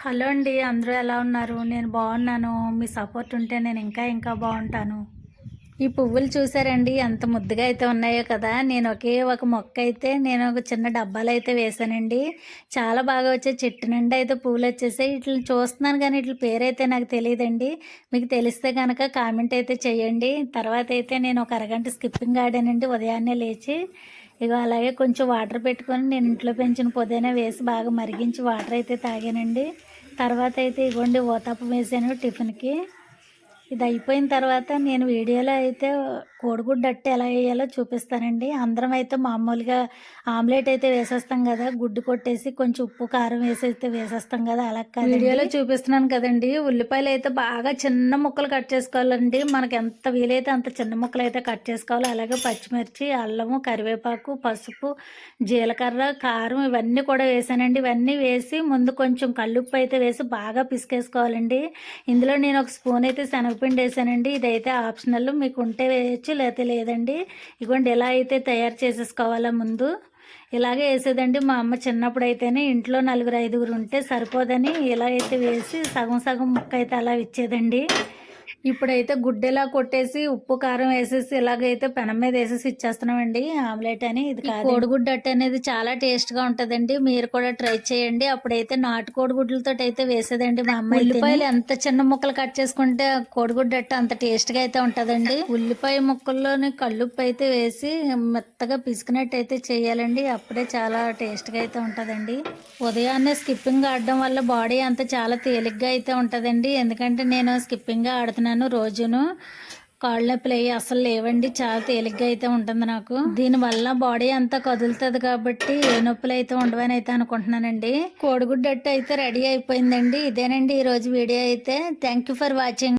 Hello అండి అందరూ ఎలా ఉన్నారు? నేను బాగున్నాను. మీ సపోర్ట్ ఉంటే నేను ఇంకా ఇంకా బాగుంటాను. ఈ పువ్వులు చూసారండి? ఎంత ముద్దుగా అయితే ఉన్నాయో కదా. నేను ఒకే ఒక మొక్క అయితే నేను ఒక చిన్న డబ్బాలు అయితే వేసానండి. చాలా బాగా వచ్చే చెట్టు నుండి అయితే పువ్వులు వచ్చేసాయి. ఇట్లా చూస్తున్నాను కానీ ఇట్ల పేరైతే నాకు తెలియదండి మీకు తెలిస్తే కనుక కామెంట్ అయితే చేయండి. తర్వాత అయితే నేను ఒక అరగంట స్కిప్పింగ్ ఆడానండి ఉదయాన్నే లేచి. ఇక అలాగే కొంచెం వాటర్ పెట్టుకొని నేను ఇంట్లో పెంచిన పొదైనా వేసి బాగా మరిగించి వాటర్ అయితే తాగానండి. తర్వాత అయితే ఇగోండి ఓతప్పం వేసాను టిఫిన్కి. ఇది అయిపోయిన తర్వాత నేను వీడియోలో అయితే కోడిగుడ్డు అట్టు ఎలా వేయాలో చూపిస్తానండి. అందరం అయితే మామూలుగా ఆమ్లెట్ అయితే వేసేస్తాం కదా గుడ్డు కొట్టేసి కొంచెం ఉప్పు కారం వేసి అయితే వేసేస్తాం కదా అలా కాదు వీడియోలో చూపిస్తున్నాను కదండి ఉల్లిపాయలు అయితే బాగా చిన్న ముక్కలు కట్ చేసుకోవాలండి. మనకి ఎంత వీలైతే అంత చిన్న ముక్కలు అయితే కట్ చేసుకోవాలి. అలాగే పచ్చిమిర్చి అల్లము కరివేపాకు పసుపు జీలకర్ర కారం ఇవన్నీ కూడా వేసానండి. ఇవన్నీ వేసి ముందు కొంచెం కళ్ళుప్పు అయితే వేసి బాగా పిసికేసుకోవాలండి. ఇందులో నేను ఒక స్పూన్ అయితే శనగపిండి వేసానండి. ఇదైతే ఆప్షనల్. మీకు ఉంటే వేసుకోవచ్చు లేకపోతే లేదండి. ఇగోండి ఎలా అయితే తయారు చేసేసుకోవాలా ముందు. ఇలాగే వేసేదండి మా అమ్మ చిన్నప్పుడు అయితేనే ఇంట్లో నలుగురు ఐదుగురు ఉంటే సరిపోదని ఇలా అయితే వేసి సగం సగం ముక్క అయితే అలా ఇచ్చేదండి ఇప్పుడైతే గుడ్డెలా కొట్టేసి ఉప్పు కారం వేసేసి ఇలాగైతే పెనం మీద వేసేసి ఇచ్చేస్తున్నామండి ఆమ్లెట్ అని. ఇది కాదు కోడిగుడ్డు అట్టు అనేది చాలా టేస్ట్గా ఉంటదండి. మీరు కూడా ట్రై చేయండి. అప్పుడైతే నాటు కోడిగుడ్లతో అయితే వేసేదండి మా అమ్మ ఉల్లిపాయలు ఎంత చిన్న ముక్కలు కట్ చేసుకుంటే కోడిగుడ్డు అట్టు అంత టేస్ట్గా అయితే ఉంటదండి. ఉల్లిపాయ ముక్కల్లోని కళ్ళుప్పు అయితే వేసి మెత్తగా పిసికినట్టు అయితే చేయాలండి. అప్పుడే చాలా టేస్ట్గా అయితే ఉంటదండి. ఉదయాన్నే స్కిప్పింగ్ ఆడడం వల్ల బాడీ అంతా చాలా తేలిగ్గా అయితే ఉంటదండి. ఎందుకంటే నేను స్కిప్పింగ్ ఆడుతున్నాను రోజును. కాళ్ళ నొప్పులు అయ్యి అసలు లేవండి చాలా తేలిగ్గా అయితే ఉంటుంది నాకు. దీనివల్ల బాడీ అంతా కదులుతుంది కాబట్టి ఏ నొప్పులు అయితే ఉండవని అయితే అనుకుంటున్నానండి. కోడిగుడ్డట్టు అయితే రెడీ అయిపోయిందండి. ఇదేనండి ఈ రోజు వీడియో అయితే. Thank you for watching.